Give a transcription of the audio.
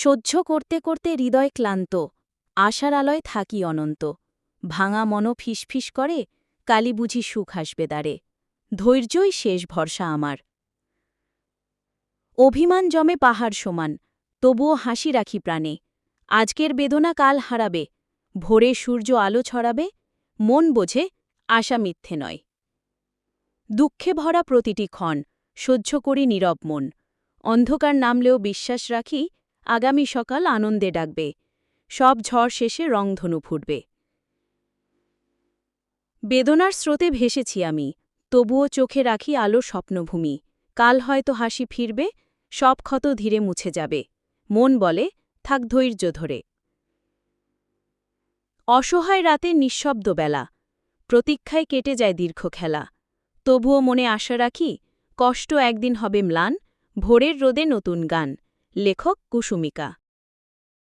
সহ্য করতে করতে হৃদয় ক্লান্ত আশার আলয় থাকি অনন্ত। ভাঙা মন ফিসফিস করে, কালি বুঝি সুখ আসবে দাঁড়ে ধৈর্যই শেষ ভরসা আমার। অভিমান জমে পাহাড় সমান, তবুও হাসি রাখি প্রাণে। আজকের বেদনা কাল হারাবে, ভোরে সূর্য আলো ছড়াবে, মন বোঝে আশা মিথ্যে নয়। দুঃখে ভরা প্রতিটি ক্ষণ, সহ্য করি নীরব মন। অন্ধকার নামলেও বিশ্বাস রাখি আগামী সকাল আনন্দে ডাকবে। সব ঝড় শেষে রংধনু ফুটবে। বেদনার স্রোতে ভেসেছি আমি, তবুও চোখে রাখি আলো স্বপ্নভূমি। কাল হয়তো হাসি ফিরবে, সব ক্ষত ধীরে মুছে যাবে। মন বলে, থাক ধৈর্য ধরে। অসহায় রাতে নিঃশব্দ বেলা, প্রতীক্ষায় কেটে যায় দীর্ঘ খেলা। তবুও মনে আশা রাখি, কষ্ট একদিন হবে ম্লান, ভোরের রোদে নতুন গান। লেখক কুসুমিকা।